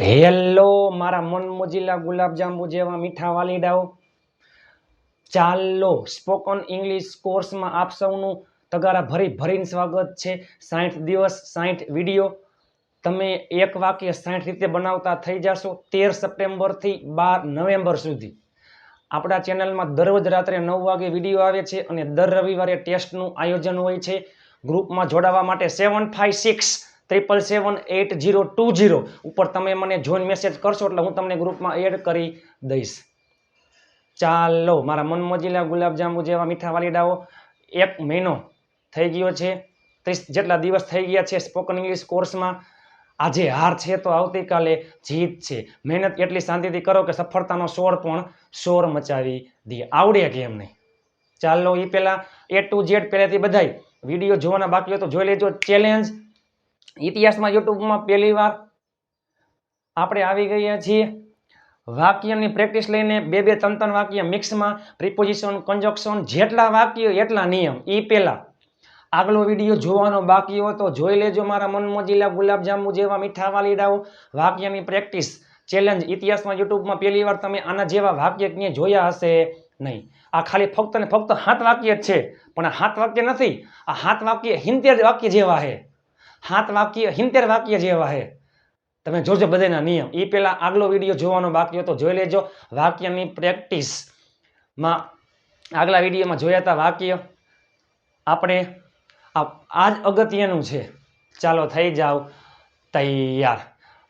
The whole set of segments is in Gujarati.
હેલો, મારા મન મોજીલા ગુલાબજાંબુ જેવા મીઠા વાલીડાઓ. ચાલો, સ્પોકન ઇંગ્લિશ કોર્સમાં આપ સૌનું તગારા ભરી ભરીને સ્વાગત છે. સાઠ દિવસ, સાઠ વીડિયો. તમે એક વાક્ય સાઠ રીતે બનાવતા થઈ જશો તેર સપ્ટેમ્બરથી બાર નવેમ્બર સુધી. આપણા ચેનલમાં દરરોજ રાત્રે નવ વાગે વીડિયો આવે છે અને દર રવિવારે ટેસ્ટનું આયોજન હોય છે. ગ્રુપમાં જોડાવા માટે seven five six triple seven eight zero two zero ઉપર તમે મને જોઈન મેસેજ કરશો એટલે હું તમને ગ્રુપમાં એડ કરી દઈશ. ચાલો, મારા મનમોજીલા ગુલાબજાંબુ જેવા મીઠા વાલીડાઓ, એક મહિનો થઈ ગયો છે, ત્રીસ જેટલા દિવસ થઈ ગયા છે સ્પોકન ઇંગ્લિશ કોર્સમાં આજે હાર છે તો આવતીકાલે જીત છે. મહેનત એટલી શાંતિથી કરો કે સફળતાનો સોર પણ શોર મચાવી દે. આવડે કેમ નહીં? ચાલો એ પહેલાં એ ટુ ઝેડ પહેલેથી બધાય વીડિયો જોવાના બાકી હોય તો જોઈ લેજો. ચેલેન્જ ઇતિહાસમાં યુટ્યુબમાં પહેલી વાર આપણે આવી ગયા છીએ. વાક્યની પ્રેક્ટિસ લઈને બે બે ત્રણ ત્રણ વાક્ય મિક્સમાં પ્રિપોઝિશન કન્જક્શન જેટલા વાક્યો, એટલા નિયમ. એ પહેલાં. આગલો વીડિયો જોવાનો બાકી હોય તો જોઈ લેજો મારા મનમોજીલા ગુલાબજાંબુ જેવા મીઠા વાલીડાઓ વાક્યની પ્રેક્ટિસ ચેલેન્જ ઇતિહાસમાં યુટ્યુબમાં પહેલી વાર તમે આના જેવા વાક્ય ક્યાંય જોયા હશે નહીં. આ ખાલી ફક્ત ને ફક્ત હાથ વાક્ય જ છે. પણ હાથ વાક્ય નથી. આ હાથ વાક્ય હિંતેર વાક્ય જેવા છે. હાથ વાક્ય હિંતેર વાક્ય જેવા છે તમે જોજો બધાના નિયમ. એ પહેલાં આગલો વીડિયો જોવાનો બાકી હતો જોઈ લેજો. વાક્યની પ્રેક્ટિસમાં આગલા વિડીયોમાં જોયા હતા વાક્ય. આપણે આ જ અગત્યનું છે. ચાલો થઈ જાઓ તૈયાર.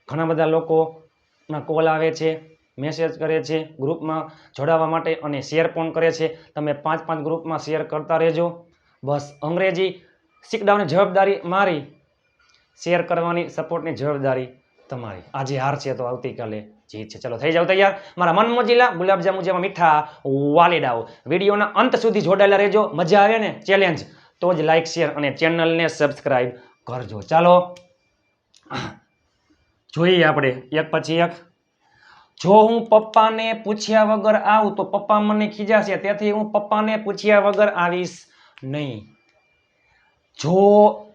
ઘણા બધા લોકોના કોલ આવે છે, મેસેજ કરે છે, ગ્રુપમાં જોડાવા માટે અને શેર પણ કરે છે. તમે પાંચ પાંચ ગ્રુપમાં શેર કરતા રહેજો. બસ અંગ્રેજી, શીખડાવની જવાબદારી મારી. શેર કરવાની સપોર્ટની જવાબદારી તમારી. આજે હાર છે તો આવતીકાલે જીત છે. ચલો, થઈ જાવ તૈયાર. મારા મન મોજીલા ગુલાબજાંબુ જેવા મીઠા વાલીડાઓ. વિડીયોના અંત સુધી જોડાયેલા રહેજો. મજા આવે ને? ચેલેન્જ તો જ લાઇક શેર અને ચેનલને સબસ્ક્રાઈબ કરજો. ચાલો. જોઈએ આપણે. એક પછી એક. જો હું પપ્પાને પૂછ્યા વગર આવું તો પપ્પા મને ખીજાશે. તેથી હું પપ્પાને પૂછ્યા વગર આવીશ નહીં. જો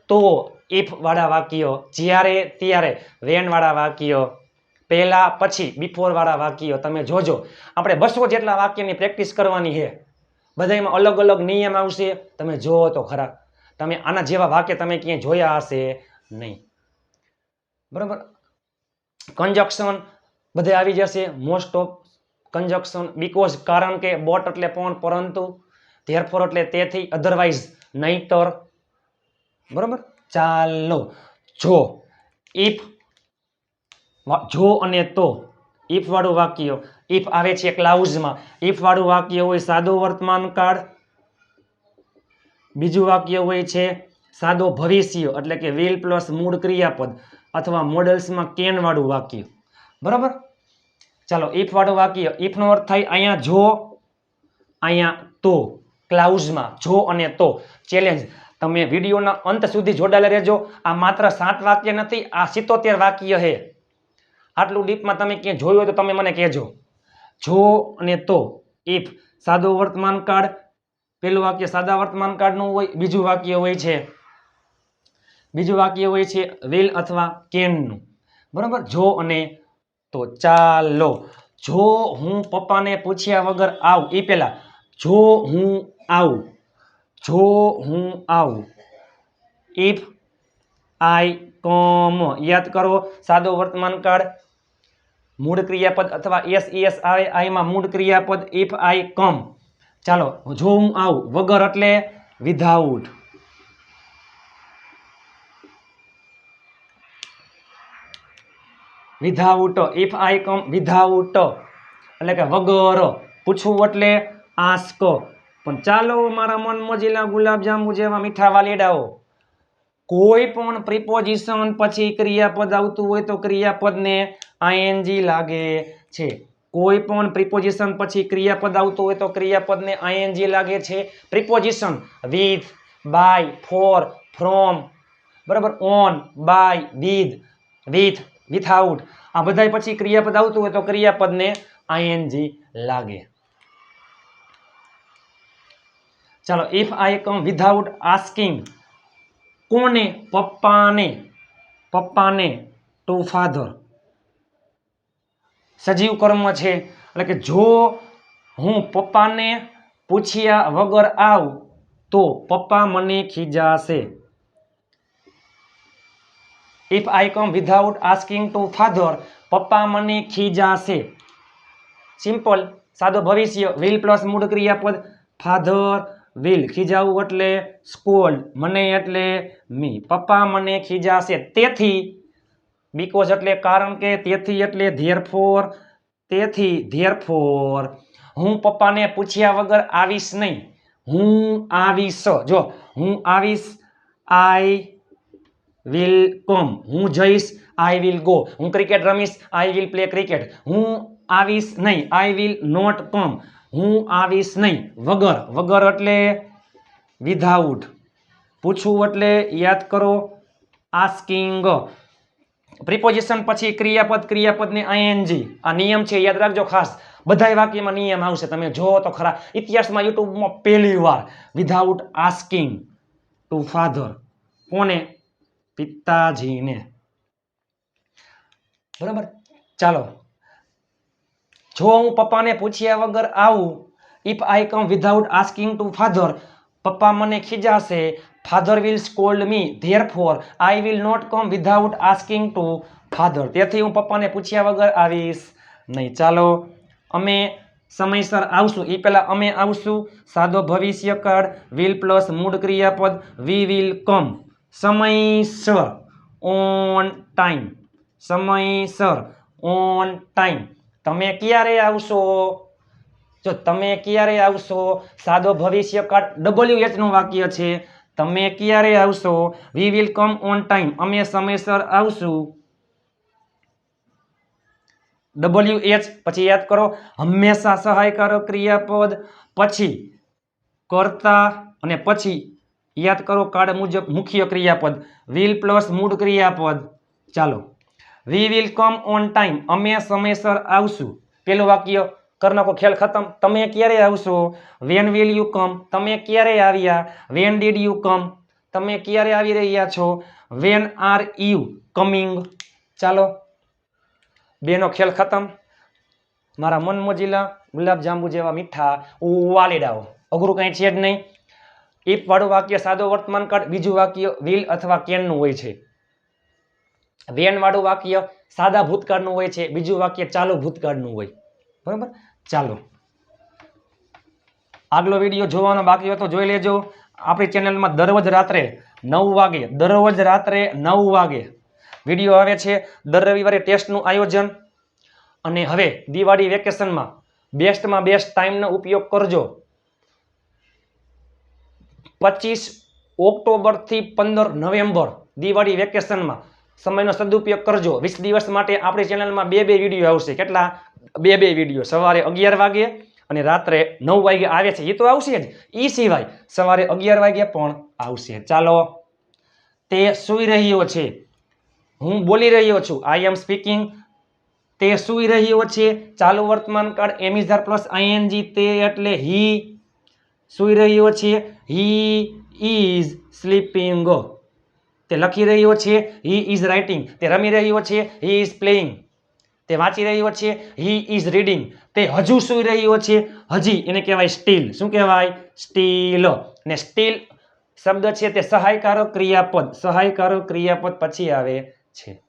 તો ઇફ વાળા વાક્યો, જ્યારે ત્યારે વેન વાળા વાક્યો, પહેલા પછી બિફોર વાળા વાક્યો તમે જોજો. આપણે બસો જેટલા વાક્યની પ્રેક્ટિસ કરવાની છે. બધામાં અલગ અલગ નિયમ આવશે. તમે જોવો તો ખરા. તમે આના જેવા વાક્ય તમે ક્યાંય જોયા હશે નહીં. બરાબર? કન્જક્શન બધે આવી જશે. મોસ્ટ ઓફ કન્જક્શન બીકોઝ કારણ કે બોટ એટલે પણ પરંતુ ધેરફોર એટલે તેથી અધરવાઇઝ નહીતર. બરાબર? ચાલો. જો ઇફ જો અને તો ઇફ વાળું વાક્ય ઇફ આવે છે ક્લાઉઝમાં ઇફ વાળું વાક્ય હોય સાદો વર્તમાન કાળ, બીજું વાક્ય હોય છે સાદો ભવિષ્ય, એટલે કે વિલ પ્લસ મૂળ ક્રિયાપદ, અથવા મોડલ્સમાં કેન વાળું વાક્ય. બરાબર? ચાલો ઇફ વાળું વાક્ય ઇફનો અર્થ થાય અહીંયા જો, અહીંયા તો ક્લાઉઝમાં જો અને તો. ચેલેન્જ તમે વિડીયોના અંત સુધી જોડાયેલા રહેજો. આ માત્ર સાત વાક્ય નથી, આ સિત્તોતેર વાક્ય છે. આટલું ડીપમાં તમે ક્યાંય જોયું હોય તો તમે મને કહેજો. જો અને તો. ઇફ સાદો વર્તમાન કાળ પેલું વાક્ય સાદા વર્તમાન કાળનું હોય, બીજું વાક્ય હોય છે. બીજું વાક્ય હોય છે વિલ અથવા કેનનું. બરાબર? જો અને તો. ચાલો. જો હું પપ્પાને પૂછ્યા વગર આવું. એ પહેલાં, જો હું આવું. જો હું આવું. ઇફ આઈ કમ યાદ કરો, સાદો વર્તમાન કાળ. મૂળ ક્રિયાપદ અથવા એસ એસ આવે આઈમાં મૂળ ક્રિયાપદ ઇફ આઈ કમ ચાલો, જો હું આવું, વગર એટલે without without if I come without એટલે કે વગર. પૂછવું એટલે આસ્ક પણ ચાલો મારા મન મોજીલા ગુલાબજાંબુ જેવા મીઠા વાલીડાઓ કોઈ પણ પ્રિપોઝિશન પછી ક્રિયાપદ આવતું હોય તો ક્રિયાપદને આઈએનજી લાગે છે. કોઈ પણ પ્રિપોઝિશન પછી ક્રિયાપદ આવતું હોય તો ક્રિયાપદને આઈએનજી લાગે છે. Preposition with by for from બરાબર? On by with with without આ બધાય પછી ક્રિયાપદ આવતું હોય તો ક્રિયાપદને આઈએનજી લાગે. ચાલો if I come without asking કોને, પપ્પાને પપ્પાને ટુ ફાધર સજીવ કર્મ છે, એટલે કે જો હું પપ્પાને પૂછ્યા વગર આવું, તો પપ્પા મને ખીજાશે. If I come without asking to father પપ્પા મને ખીજાશે. સિમ્પલ સાદો ભવિષ્ય વિલ પ્લસ મૂળ ક્રિયાપદ ફાધર વિલ ખીજાવું એટલે સ્કોલ્ડ મને એટલે મી, પપ્પા મને ખીજાશે તેથી બીકોઝ એટલે કારણ કે તેથી એટલે ધેરફોર તેથી ધેરફોર હું પપ્પાને પૂછ્યા વગર આવીશ નહીં. હું આવીશ, જો, હું આવીશ આઈ વિલ કમ હું જઈશ આઈ વિલ ગો હું ક્રિકેટ રમીશ આઈ વિલ પ્લે ક્રિકેટ હું આવીશ નહીં આઈ વિલ નોટ કમ હું આવીશ નહીં. વગર વગર એટલે વિધાઉટ પૂછવું એટલે યાદ કરો આસ્કિંગ પ્રિપોઝિશન પછી ક્રિયાપદ, ક્રિયાપદને આઈએનજી આ નિયમ છે, યાદ રાખજો ખાસ. બધાય વાક્યમાં નિયમ આવશે. તમે જો તો ખરા. ઇતિહાસમાં યુટ્યુબમાં પહેલી વાર વિધાઉટ આસ્કિંગ ટુ ફાધર કોને? પિતાજીને. બરાબર? ચાલો. જો હું પપ્પાને પૂછ્યા વગર આવું if I come without asking to father પપ્પા મને ખીજાશે father will scold me therefore I will not come without asking to father તેથી હું પપ્પાને પૂછ્યા વગર આવીશ. નહીં, ચાલો, અમે સમયસર આવશું. એ પહેલાં અમે આવશું. સાદો ભવિષ્યકાળ વિલ પ્લસ મૂળ ક્રિયાપદ વી વિલ કમ સમયસર ઓન ટાઈમ સમયસર ઓન ટાઈમ તમે ક્યારે આવશો? જો તમે ક્યારે આવશો? સાદો ભવિષ્યકાળ ડબલ્યુ એચનું વાક્ય છે. તમે ક્યારે આવશો? We will come on time અમે સમયસર આવશું. ડબલ્યુ એચ પછી યાદ કરો. હંમેશા સહાયકારક ક્રિયાપદ. પછી કરતા અને પછી યાદ કરો કાર્ડ મુજબ મુખ્ય ક્રિયાપદ. વિલ પ્લસ મૂળ ક્રિયાપદ. ચાલો. We will come on time અમે સમયસર આવશું. પેલું વાક્ય કર્ણકો ખેલ ખતમ. તમે ક્યારે આવશો? વેન વિલ યુ કમ તમે ક્યારે આવ્યા? વેન ડીડ યુ કમ તમે ક્યારે આવી રહ્યા છો? વેન આર યુ કમિંગ ચાલો. બેનો ખેલ ખતમ. મારા મનમોજીલા ગુલાબજાંબુ જેવા મીઠા વાલેડાઓ અઘરું કંઈ છે જ નહીં. વાળું વાક્ય સાદો વર્તમાન કાળ, બીજું વાક્ય વિલ અથવા કેનનું હોય છે. વાળું વાક્ય સાદા ભૂતકાળનું હોય છે, બીજું વાક્ય ચાલુ ભૂતકાળનું હોય. બરાબર? ચાલો. આગલો વીડિયો જોવાનો બાકી હોય તો જોઈ લેજો. આપણી ચેનલમાં દરરોજ રાત્રે નવ વાગે, દરરોજ રાત્રે નવ વાગે વીડિયો આવે છે. દર રવિવારે ટેસ્ટનું આયોજન. અને હવે દિવાળી વેકેશનમાં બેસ્ટમાં બેસ્ટ ટાઈમનો ઉપયોગ કરજો. પચીસ ઓક્ટોબરથી પંદર નવેમ્બર દિવાળી વેકેશનમાં સમયનો સદુપયોગ કરજો. વીસ દિવસ માટે આપણી ચેનલમાં બે બે વીડિયો આવશે. કેટલા? બે બે વીડિયો સવારે અગિયાર વાગે અને રાત્રે નવ વાગે આવે છે. એ તો આવશે જ. એ સિવાય સવારે અગિયાર વાગે પણ આવશે. ચાલો, તે સૂઈ રહ્યો છે. હું બોલી રહ્યો છું. આઈ એમ સ્પીકિંગ તે સૂઈ રહ્યો છે. ચાલુ વર્તમાન કાળ એમિઝાર પ્લસ આઈએનજી તે એટલે હી સૂઈ રહ્યો છે. હી ઇઝ સ્લીપિંગ તે લખી રહ્યો છે હી ઇઝ રાઇટિંગ તે રમી રહ્યો છે હી ઇઝ પ્લેઇંગ તે વાંચી રહ્યો છે હી ઇઝ રીડિંગ તે હજુ સૂઈ રહ્યો છે, હજી એને કહેવાય સ્ટીલ શું કહેવાય? સ્ટીલ ને સ્ટીલ શબ્દ છે તે સહાયકારક ક્રિયાપદ. સહાયકારક ક્રિયાપદ પછી આવે છે.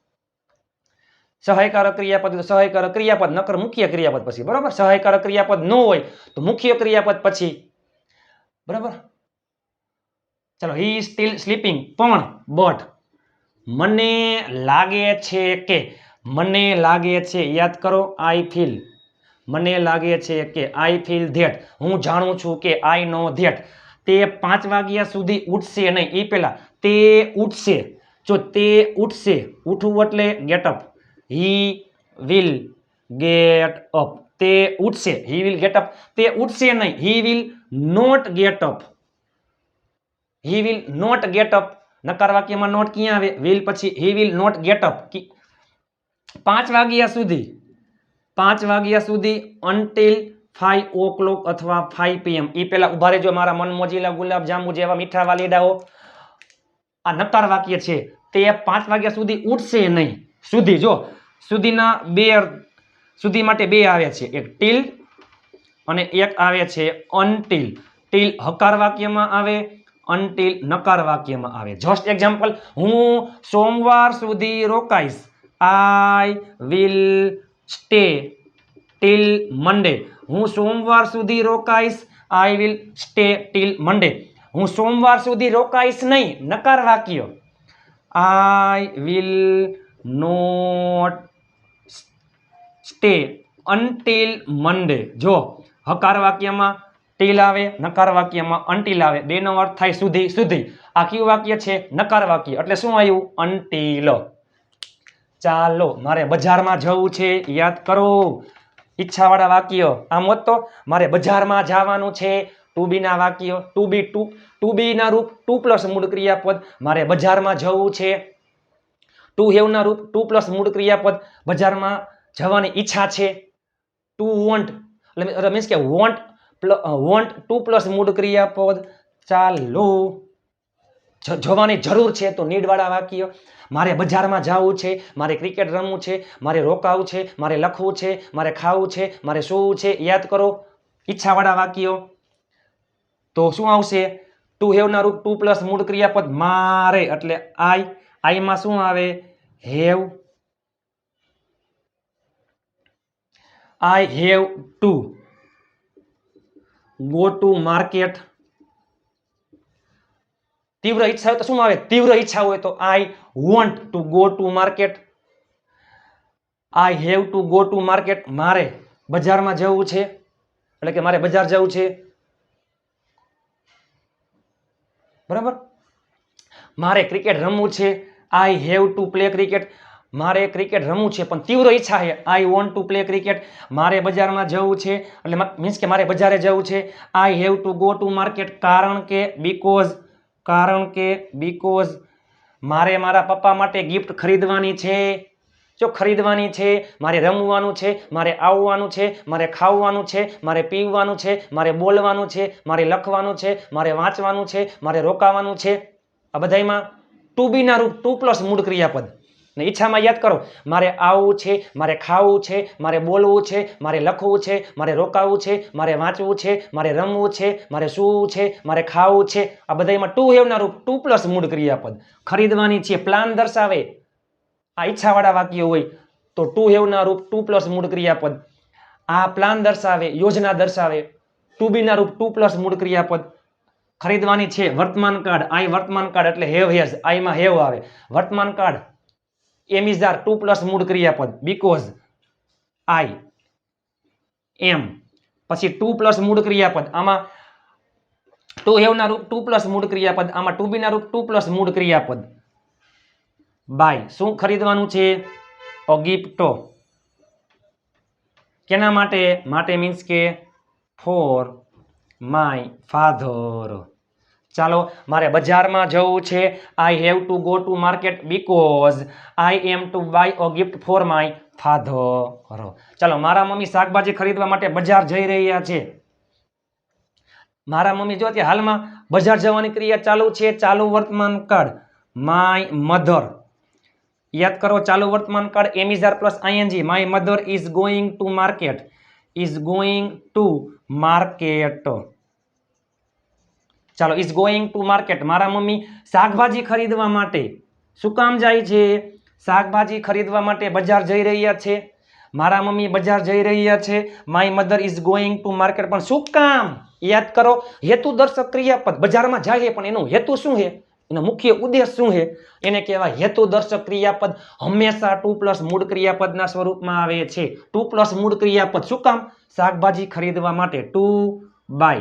સહાયકારક ક્રિયાપદ સહાયકારક ક્રિયાપદ, નકર મુખ્ય ક્રિયાપદ પછી. બરાબર? સહાયકારક ક્રિયાપદ ન હોય તો મુખ્ય ક્રિયાપદ પછી. બરાબર? ચાલો હી સ્ટીલ સ્લીપિંગ પણ બટ, મને લાગે છે કે, મને લાગે છે, યાદ કરો આઈ ફીલ મને લાગે છે કે આઈ ફીલ ધેટ હું જાણું છું કે આઈ નો ધેટ તે પાંચ વાગ્યા સુધી ઉઠશે નહીં. એ પહેલા તે ઉઠશે. જો તે ઉઠશે, ઉઠવું એટલે get up he will get up તે ઉઠશે. હી વિલ ગેટ અપ તે ઉઠશે નહીં. He will not get up he will not get up નકાર વાક્યમાં નોટ ક્યાં આવે? વિલ પછી he will not get up પાંચ વાગ્યા સુધી, પાંચ વાગ્યા સુધી અનટિલ ફાઈવ ઓ ક્લોક અથવા ફાઈવ પીએમ એ પહેલા ઊભા રહેજો મારા મન મોજીલા ગુલાબ જેવા મીઠા વાલીડાઓ આ નકાર વાક્ય છે. તે પાંચ વાગ્યા સુધી ઉઠશે નહીં. સુધી, જો. સુધીના બે સુધી માટે બે આવે છે. એક ટીલ અને એક આવે છે અનટીલ ટીલ હકાર વાક્યમાં આવે અનટીલ નકાર વાક્યમાં આવે. જસ્ટ એક્ઝામ્પલ હું સોમવાર સુધી રોકાઈશ. I will stay till Monday હું સોમવાર સુધી રોકાઈશ. I will stay till Monday હું સોમવાર સુધી રોકાઈશ નહીં. નકાર વાક્ય. I will not stay until Monday જો, હકાર વાક્યમાં ટીલ આવે નકાર વાક્યમાં અનટીલ આવે બેનો અર્થ થાય સુધી સુધી. આ કયું વાક્ય છે નકાર વાક્ય. એટલે શું આવ્યું? અનટીલ ચાલો, મારે બજારમાં જવું છે. યાદ કરો. ઈચ્છાવાળા વાક્ય. આમ હોત તો મારે બજારમાં જવાનું છે. ટુ બીના વાક્ય ટુ બી ટુ ટુ બીના રૂપ, ટુ પ્લસ મૂળ ક્રિયાપદ મારે બજારમાં જવું છે. ટુ હેવના રૂપ, ટુ પ્લસ મૂળ ક્રિયાપદ બજારમાં જવાની ઈચ્છા છે. To want. એટલે મીન્સ કે વોન્ટ વોન્ટ ટુ પ્લસ મૂળ ક્રિયાપદ ચાલો. જોવાની જરૂર છે તો નીડવાળા વાક્ય. મારે બજારમાં જવું છે, મારે ક્રિકેટ રમવું છે, મારે રોકાવું છે, મારે લખવું છે, મારે ખાવું છે, મારે સૂવું છે, યાદ કરો. ઈચ્છાવાળા વાક્યો. તો શું આવશે? ટુ હેવના રૂપ ટુ પ્લસ મૂળ ક્રિયાપદ મારે, એટલે આઈ. આઈમાં શું આવે? Have. I have to go to market તીવ્ર ઈચ્છા હોય તો શું આવે? તીવ્ર ઈચ્છા હોય તો I want to go to market I have to go to market મારે બજારમાં જવું છે. એટલે કે મારે બજાર જવું છે. બરાબર? મારે ક્રિકેટ રમવું છે. I have to play cricket મારે ક્રિકેટ રમવું છે, પણ તીવ્ર ઈચ્છા છે. I want to play cricket મારે બજારમાં જવું છે, એટલે મીન્સ કે મારે બજારે જવું છે. I have to go to market કારણ કે બીકોઝ કારણ કે બીકોઝ મારે મારા પપ્પા માટે ગિફ્ટ ખરીદવાની છે. જો ખરીદવાની છે, મારે રમવાનું છે, મારે આવવાનું છે, મારે ખાવાનું છે, મારે પીવાનું છે, મારે બોલવાનું છે, મારે લખવાનું છે, મારે વાંચવાનું છે, મારે રોકાવાનું છે. આ બધાયમાં ટુ બીના રૂપ ટુ પ્લસ મૂળ ક્રિયાપદ. ને ઈચ્છામાં યાદ કરો, મારે આવવું છે, મારે ખાવું છે, મારે બોલવું છે, મારે લખવું છે, મારે રોકાવું છે, મારે વાંચવું છે, મારે રમવું છે, મારે સૂવું છે, મારે ખાવું છે. આ બધાયમાં ટુ હેવના રૂપ, ટુ પ્લસ મૂળ ક્રિયાપદ. ખરીદવાની છે, પ્લાન દર્શાવે. આ ઈચ્છાવાળા વાક્યો હોય તો ટુ હેવના રૂપ, ટુ પ્લસ મૂળ ક્રિયાપદ. આ પ્લાન દર્શાવે, યોજના દર્શાવે. ટુ બીના રૂપ, ટુ પ્લસ મૂળ ક્રિયાપદ. ખરીદવાની છે, વર્તમાન કાર્ડ. આઈ વર્તમાન કાર્ડ એટલે હેવ, હેઝ. આઈમાં હેવ આવે. વર્તમાન કાળ am is are to plus મૂળ ક્રિયાપદ બીકોઝ આઈ એમ પછી ટુ પ્લસ મૂળ ક્રિયાપદ. આમાં ટુ હેવના રૂપ, ટુ પ્લસ મૂળ ક્રિયાપદ. આમાં ટુ બીના રૂપ, ટુ પ્લસ મૂળ ક્રિયાપદ. બાય શું ખરીદવાનું છે? અ ગિફ્ટો કેના માટે? માટે મીન્સ કે ફોર માય ફાધર ચાલો, મારે બજારમાં જવું છે. I have to go to market because I am to buy a gift for my father ચાલો, મારા મમ્મી શાકભાજી ખરીદવા માટે બજાર જઈ રહ્યા છે. મારા મમ્મી જો હાલમાં બજાર જવાની ક્રિયા ચાલુ છે, ચાલુ વર્તમાન કાળ માય મધર યાદ કરો, ચાલુ વર્તમાન કાળ am is are plus ING my mother is going to market is going to market ચાલો ઇઝ ગોઈંગ ટુ માર્કેટ મારા મમ્મી શાકભાજી ખરીદવા માટે શું કામ જાય છે? શાકભાજી ખરીદવા માટે બજાર જઈ રહ્યા છે. મારા મમ્મી બજાર જઈ રહ્યા છે. My mother is going to market પણ શું કામ? યાદ કરો, હેતુ દર્શક ક્રિયાપદ. બજારમાં જાય પણ એનો હેતુ શું છે? એનો મુખ્ય ઉદ્દેશ શું છે? એને કહેવાય હેતુ દર્શક ક્રિયાપદ. હંમેશા ટુ પ્લસ મૂળ ક્રિયાપદના સ્વરૂપમાં આવે છે. ટુ પ્લસ મૂળ ક્રિયાપદ શું કામ? શાકભાજી ખરીદવા માટે. ટુ બાય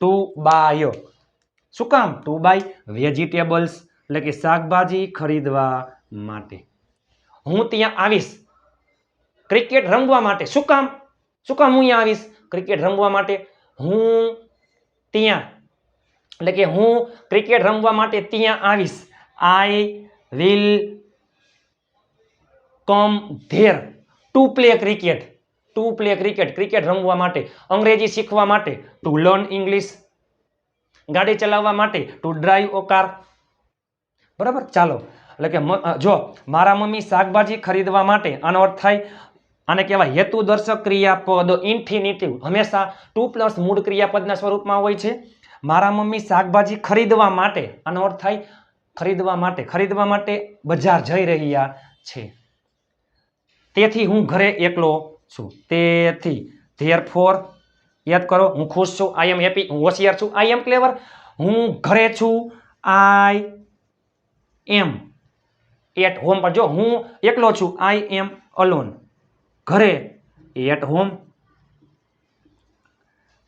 ટુ બાય શું કામ? ટુ બાય વેજીટેબલ્સ, એટલે કે શાકભાજી ખરીદવા માટે. હું ત્યાં આવીશ. ક્રિકેટ રમવા માટે. શું કામ? શું કામ હું અહીંયા આવીશ? ક્રિકેટ રમવા માટે. હું ત્યાં, એટલે કે હું ક્રિકેટ રમવા માટે ત્યાં આવીશ. I will come there to play cricket. To play cricket cricket રમવા માટે, અંગ્રેજી શીખવા માટે ટુ લર્ન ઇંગ્લિશ ગાડી ચલાવવા માટે ટુ ડ્રાઈવ ઓ કાર બરાબર? ચાલો. એટલે કે જો, મારા મમ્મી શાકભાજી ખરીદવા માટે આનો અર્થ થાય, આને કહેવાય હેતુ દર્શક ક્રિયાપદ ઇન્ફિનિટિવ હંમેશા ટુ પ્લસ મૂળ ક્રિયાપદના સ્વરૂપમાં હોય છે. મારા મમ્મી શાકભાજી ખરીદવા માટે આનો અર્થ થાય, ખરીદવા માટે ખરીદવા માટે બજાર જઈ રહ્યા છે. તેથી હું ઘરે એકલો છું. તેથી ધેર ફોર યાદ કરો, હું ખુશ છું આઈ એમ હેપી હું હોશિયાર છું આઈ એમ ક્લેવર હું ઘરે છું આઈ એમ એટ હોમ પર જો હું એકલો છું આઈ એમ અલોન ઘરે at home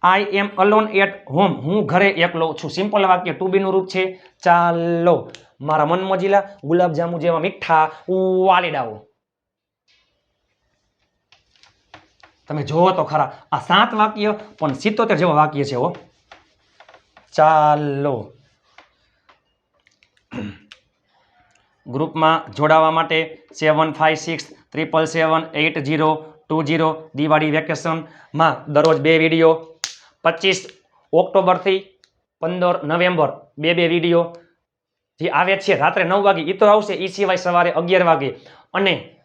I am alone at home હું ઘરે એકલો છું. સિમ્પલ વાક્ય ટુ બીનું રૂપ છે, ચાલો, મારા મન મજીલા ગુલાબજાંબુ જેવા મીઠા વાલીડાઓ તમે જોવો તો ખરા, આ સાત વાક્ય પણ સિત્તોતેર જેવા વાક્ય છે હો. ચાલો. ગ્રુપમાં જોડાવા માટે seven five six triple seven eight zero two zero Diwali વેકેશનમાં દરરોજ બે વીડિયો. પચીસ ઓક્ટોબરથી પંદર નવેમ્બર બે બે વીડિયો. જે આવે છે, રાત્રે નવ વાગે એ તો આવશે એ સિવાય સવારે અગિયાર વાગે. અને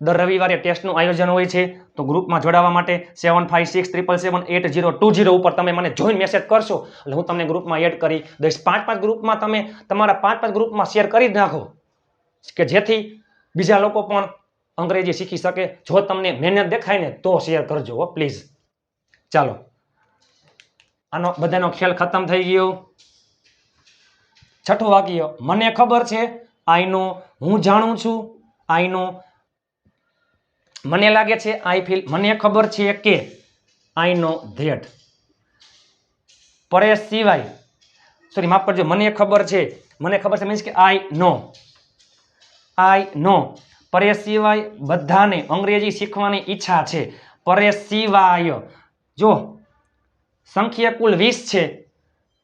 દર રવિવારે ટેસ્ટનું આયોજન હોય છે. તો ગ્રુપમાં જોડાવા માટે seven five six triple seven eight zero two zero ઉપર તમે મને જોઈન મેસેજ કરશો. એટલે હું તમને ગ્રુપમાં એડ કરી દઈશ. પાંચ પાંચ ગ્રુપમાં તમે તમારા પાંચ પાંચ ગ્રુપમાં શેર કરી નાખો. કે જેથી બીજા લોકો પણ અંગ્રેજી શીખી શકે. જો તમને મહેનત દેખાય ને તો શેર કરજો પ્લીઝ ચાલો. આનો બધાનો ખ્યાલ ખતમ થઈ ગયો. છઠ્ઠું વાક્ય, મને ખબર છે, આઈનો હું જાણું છું આઈ નો મને લાગે છે આઈ ફીલ મને ખબર છે કે આઈ નો ધેટ પરેશ સિવાય સોરી માફ કરજો, મને ખબર છે, મને ખબર છે મીન્સ કે આઈ નો આઈ નો પરેશ સિવાય બધાને અંગ્રેજી શીખવાની ઈચ્છા છે. પરેશ સિવાય. જો, સંખ્યા કુલ વીસ છે.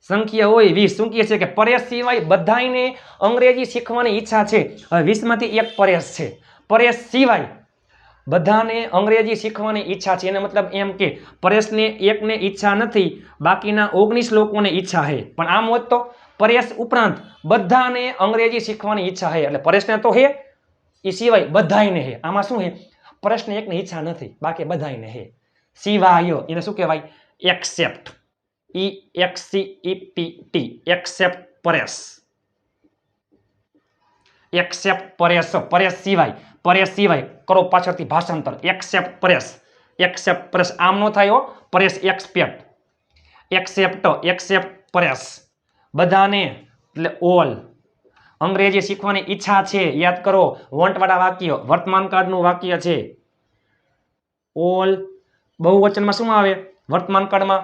સંખ્યા હોય વીસ. શું કહે છે કે પરેશ સિવાય બધાને અંગ્રેજી શીખવાની ઈચ્છા છે? હવે વીસમાંથી એક પરેશ છે. પરેશ સિવાય બધાને અંગ્રેજી શીખવાની ઈચ્છા છે. એને મતલબ એમ કે પરેશને એકને ઈચ્છા નથી, બાકીના ઓગણીસ લોકોને ઈચ્છા છે પણ આમ હોત તો પરેશ ઉપરાંત બધાને અંગ્રેજી શીખવાની ઈચ્છા છે એટલે પરેશને તો હે એ સિવાય બધાયને હે. આમાં શું હે? પરેશને એકને ઈચ્છા નથી, બાકી બધાયને હે. સિવાય, એને શું કહેવાય? Except. E X E P T, except Paresh. Except Paresh Paresh સિવાય પરેશ સિવાય કરો પાછળથી ભાષાંતર. એક્સેપ્ટ પરેશ એક્સેપ્ટ પરેશ આમ નો થાય Paresh expect except except Paresh બધાને, એટલે ઓલ અંગ્રેજી શીખવાની ઈચ્છા છે. યાદ કરો વોન્ટવાળા વાક્ય, વર્તમાન કાળનું વાક્ય છે. ઓલ બહુવચનમાં શું આવે? વર્તમાન કાળમાં.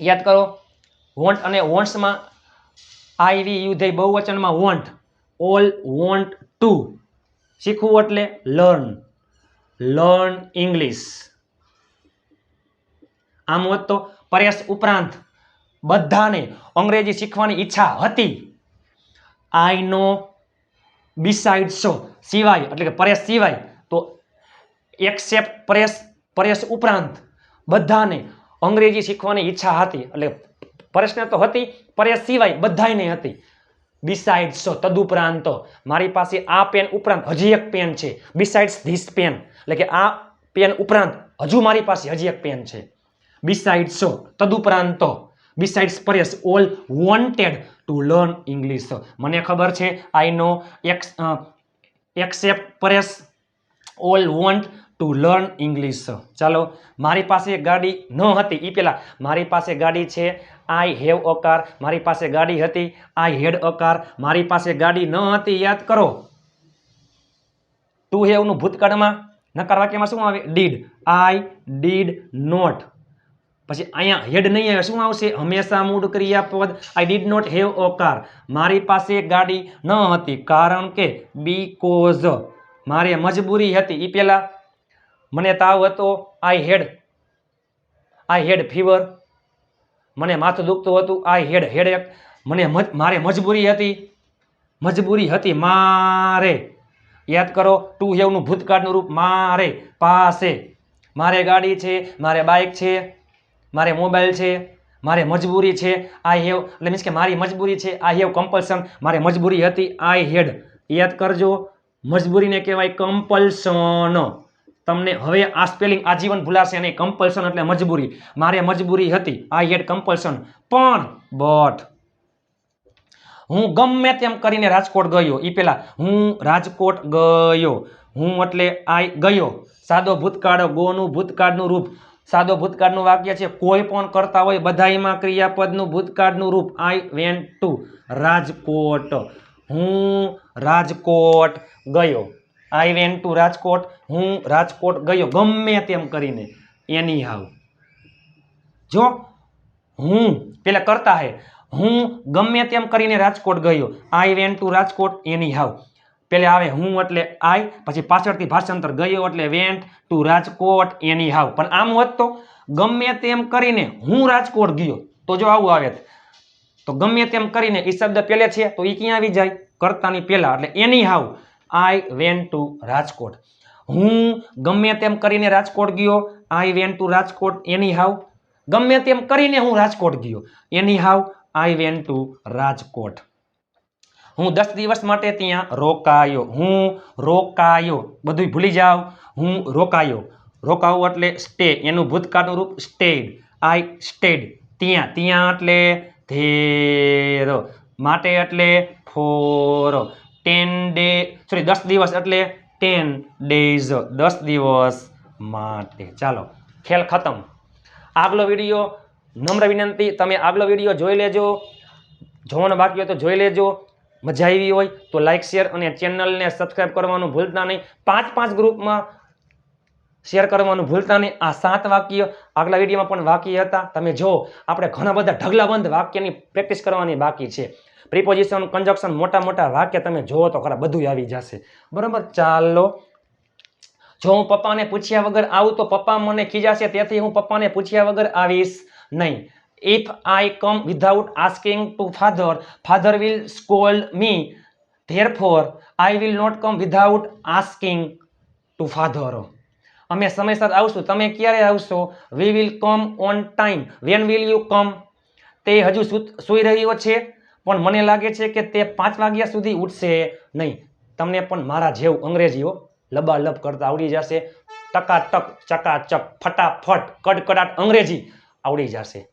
યાદ કરો વોન્ટ અને વોન્ટ્સમાં આઈ વી બહુવચનમાં વોન્ટ ઓલ વોન્ટ ટુ શીખવું એટલે લર્ન લર્ન ઇંગ્લિશ આમ હોત તો પરેશ ઉપરાંત બધાને અંગ્રેજી શીખવાની ઈચ્છા હતી. આઈ નો બિસાઇડ સો સિવાય, એટલે કે પરેશ સિવાય, તો એક્સેપ્ટ પરેશ પરેશ ઉપરાંત બધાને અંગ્રેજી શીખવાની ઈચ્છા હતી. એટલે પરેશને તો હતી પરેશ સિવાય બધાને હતી. બિસાઇડ સો તદુપરાંત, મારી પાસે આ પેન ઉપરાંત હજી એક પેન છે. બિસાઇડ્સ ધીસ પેન એટલે કે આ પેન ઉપરાંત હજુ મારી પાસે હજી એક પેન છે. બિસાઇડ સો તદુપરાંત besides Paresh all wanted to learn English મને ખબર છે I know ex except Paresh all want to learn English ચાલો, મારી પાસે ગાડી ન હતી. એ પહેલાં મારી પાસે ગાડી છે આઈ હેવ અ મારી પાસે ગાડી હતી આઈ હેડ અ મારી પાસે ગાડી ન હતી, યાદ કરો. ટુ હેવનું ભૂતકાળમાં, નકાર વાક્યમાં શું આવે? ડીડ આઈ ડીડ નોટ પછી અહીંયા હેડ નહીં આવે, શું આવશે? હંમેશા મૂળ ક્રિયાપદ. I did not have a car મારી પાસે ગાડી ન હતી, કારણ કે બીકોઝ મારે મજબૂરી હતી. એ પહેલાં મને તાવ હતો આઈ હેડ આઈ હેડ ફીવર મને માથું દુખતું હતું આઈ હેડ હેડેક મને મારે મજબૂરી હતી. મજબૂરી હતી મારે. યાદ કરો, ટુ હેવનું ભૂતકાળનું રૂપ મારે પાસે. મારે ગાડી છે, મારે બાઇક છે, મારે મોબાઈલ છે, મારે મજબૂરી છે. આઈ હેવ એટલે મીન્સ કે મારી મજબૂરી છે. આઈ હેવ કમ્પલ્સન મારે મજબૂરી હતી આઈ હેડ યાદ કરજો, મજબૂરીને કહેવાય કમ્પલ્સન તમને હવે આ સ્પેલિંગ આજીવન ભૂલાશે અને કમ્પલ્શન એટલે મજબૂરી. મારે મજબૂરી હતી. આઈ હેડ કમ્પલ્શન પણ બટ હું ગમે તેમ કરીને રાજકોટ ગયો. એ પહેલાં હું રાજકોટ ગયો. હું એટલે આઈ ગયો. સાદો ભૂતકાળ, ગોનું ભૂતકાળનું રૂપ. સાદો ભૂતકાળનું વાક્ય છે, કોઈ પણ કરતા હોય બધાયમાં ક્રિયાપદનું ભૂતકાળનું રૂપ. I went to Rajkot. હું રાજકોટ ગયો. I went to Rajkot. હું રાજકોટ ગયો ગમે તેમ કરીને. એની હાવ જો હું પેલા કરતા હે. હું ગમે તેમ કરીને રાજકોટ ગયો. I went to Rajkot anyhow પેલે આવે હું એટલે આઈ પછી પાછળથી ભાષાંતર ગયો એટલે went to Rajkot anyhow પણ આમ હોત તો ગમે તેમ કરીને હું રાજકોટ ગયો. તો જો આવું આવે તો. ગમે તેમ કરીને એ શબ્દ પેલે છે, તો એ ક્યાં આવી જાય? કરતાની પહેલાં એટલે anyhow I went to Rajkot. હું ગમે તેમ કરીને રાજકોટ ગયો. I went to Rajkot anyhow ગમે તેમ કરીને હું રાજકોટ ગયો. Anyhow I went to Rajkot. હું દસ દિવસ માટે ત્યાં રોકાયો. હું રોકાયો. બધું ભૂલી જાઓ. હું રોકાયો. રોકાવું એટલે સ્ટે એનું ભૂતકાળનું રૂપ સ્ટેડ આઈ સ્ટેડ ત્યાં. ત્યાં એટલે ધેર. માટે એટલે ફોર. ટેન ડે સોરી દસ દિવસ એટલે ટેન ડેઝ દસ દિવસ માટે. ચાલો, ખેલ ખતમ. આગલો વીડિયો, નમ્ર વિનંતી, તમે આગલો વીડિયો જોઈ લેજો. જોવાનો બાકી હોય તો જોઈ લેજો. મજા આવી હોય તો લાઇક શેર અને ચેનલને સબસ્ક્રાઈબ કરવાનું ભૂલતા નહીં. પાંચ પાંચ ગ્રુપમાં શેર કરવાનું ભૂલતા નહીં. આ સાત વાક્ય આગલા વિડીયોમાં પણ વાક્ય હતા. તમે જો આપણે ઘણા બધા ઢગલાબંધ વાક્યની પ્રેક્ટિસ કરવાની બાકી છે. પ્રિપોઝિશન કન્જક્શન મોટા મોટા વાક્ય તમે જુઓ તો ખરા બધું આવી જશે. બરાબર? ચાલો. જો હું પપ્પાને પૂછ્યા વગર આવું તો પપ્પા મને ખીજાશે, તેથી હું પપ્પાને પૂછ્યા વગર આવીશ નહીં. If I come without asking to father father will scold me therefore I will not come without asking to father અમે સમયસર આવશું. તમે ક્યારે આવશો? We will come on time when will you come તે હજુ સૂઈ રહ્યો છે. પણ મને લાગે છે કે તે પાંચ વાગ્યા સુધી ઉઠશે નહીં. તમને પણ મારા જેવું અંગ્રેજીઓ લબાલબ કરતા આવડી જશે. ટકાટક, ચકાચક, ફટાફટ, કડકડાટ અંગ્રેજી આવડી જશે.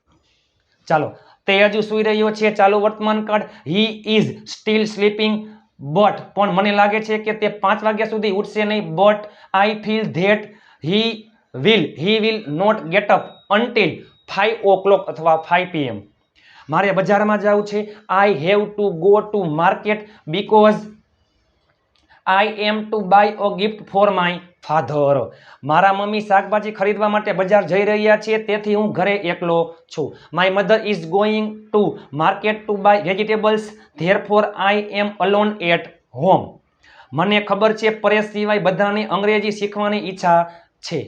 ચાલો, તે હજુ સૂઈ રહ્યો છે. ચાલુ, વર્તમાન કાળ. He is still sleeping but પણ મને લાગે છે કે તે પાંચ વાગ્યા સુધી ઉઠશે નહીં. But I feel that he will he will not get up until five o'clock અથવા ફાઈવ પીએમ મારે બજારમાં જવું છે. I have to go to market because I am to buy a gift for my father મારા મમ્મી શાકભાજી ખરીદવા માટે બજાર જઈ રહ્યા છે, તેથી હું ઘરે એકલો છું. My mother is going to market to buy vegetables therefore I am alone at home મને ખબર છે, પરેશ સિવાય બધાને અંગ્રેજી શીખવાની ઈચ્છા છે.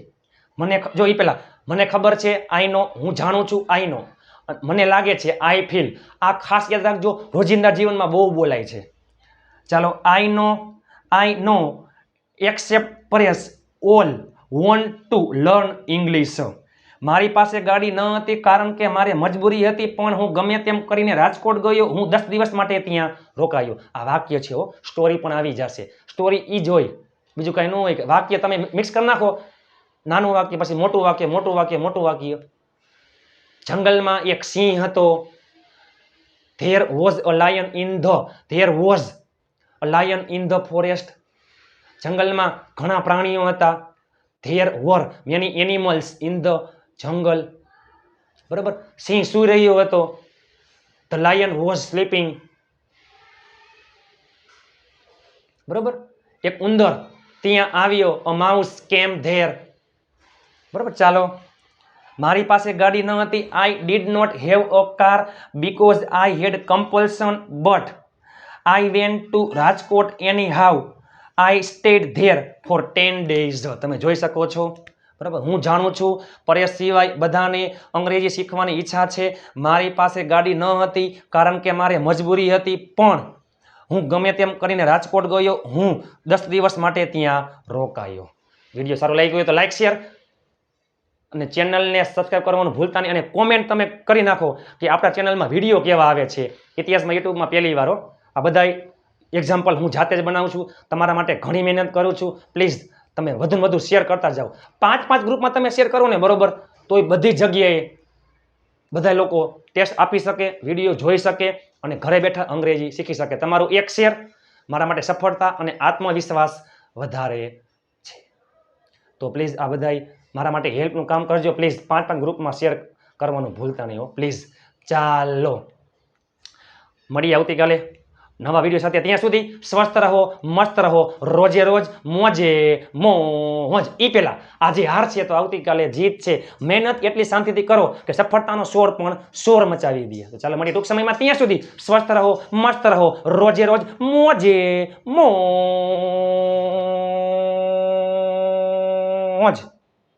મને જો એ પહેલાં, મને ખબર છે આઈ નો હું જાણું છું આઈ નો મને લાગે છે આઈ ફીલ આ ખાસ યાદ રાખજો, રોજિંદા જીવનમાં બહુ બોલાય છે. ચાલો I know I know except Paresh all want to learn English મારી પાસે ગાડી ન હતી કારણ કે મારે મજબૂરી હતી, પણ હું ગમે તેમ કરીને રાજકોટ ગયો, હું દસ દિવસ માટે ત્યાં રોકાયો. આ વાક્ય છે હો સ્ટોરી પણ આવી જશે. સ્ટોરી એ જોઈ બીજું કાંઈ ન હોય કે, વાક્ય તમે મિક્સ કરી નાખો. નાનું વાક્ય, પછી મોટું વાક્ય મોટું વાક્ય મોટું વાક્ય. જંગલમાં એક સિંહ હતો. There was a lion in the there was a lion in the forest જંગલમાં ઘણા પ્રાણીઓ હતા. There were many animals in the jungle બરાબર? સિંહ સૂઈ રહ્યો હતો. ધ લાયન વોઝ સ્લીપિંગ બરાબર? એક ઉંદર ત્યાં આવ્યો. અ માઉસ કેમ ધેર બરાબર? ચાલો. મારી પાસે ગાડી ન હતી. I did not have a car because I had compulsion but I went to Rajkot anyhow I stayed there for ten days તમે જોઈ શકો છો. બરાબર? હું જાણું છું. પરેશ સિવાય બધાને અંગ્રેજી શીખવાની ઈચ્છા છે. મારી પાસે ગાડી ન હતી, કારણ કે મારે મજબૂરી હતી, પણ હું ગમે તેમ કરીને રાજકોટ ગયો. હું દસ દિવસ માટે ત્યાં રોકાયો. વીડિયો સારો લાગી ગયો તો લાઈક શેર અને ચેનલને સબસ્ક્રાઈબ કરવાનું ભૂલતા નહીં અને કોમેન્ટ તમે કરી નાખો કે આપણા ચેનલમાં વીડિયો કેવા આવે છે. ઇતિહાસમાં, યુટ્યુબમાં પહેલી વારો આ બધા એક્ઝામ્પલ હું જાતે જ બનાવું છું. તમારા માટે ઘણી મહેનત કરું છું. પ્લીઝ તમે વધુ વધુ શેર કરતા જાઓ. પાંચ પાંચ ગ્રુપમાં તમે શેર કરો ને બરોબર તો એ બધી જગ્યાએ બધા લોકો ટેસ્ટ આપી શકે વીડિયો જોઈ શકે અને ઘરે બેઠા અંગ્રેજી શીખી શકે. તમારું એક શેર મારા માટે સફળતા અને આત્મવિશ્વાસ વધારે છે. તો પ્લીઝ આ બધાય મારા માટે હેલ્પનું કામ કરજો. પ્લીઝ પાંચ પાંચ ગ્રુપમાં શેર કરવાનું ભૂલતા નહીં હો. પ્લીઝ ચાલો. મળીએ આવતીકાલે નવા વીડિયો સાથે ત્યાં સુધી સ્વસ્થ રહો, મસ્ત રહો. રોજે રોજ મોજે મોજ. એ પહેલાં આજે હાર છે તો આવતીકાલે જીત છે. મહેનત એટલી શાંતિથી કરો કે સફળતાનો શોર પણ શોર મચાવી દે. તો ચાલો, મળીએ ટૂંક સમયમાં ત્યાં સુધી સ્વસ્થ રહો, મસ્ત રહો. રોજે રોજ મોજે મોજ.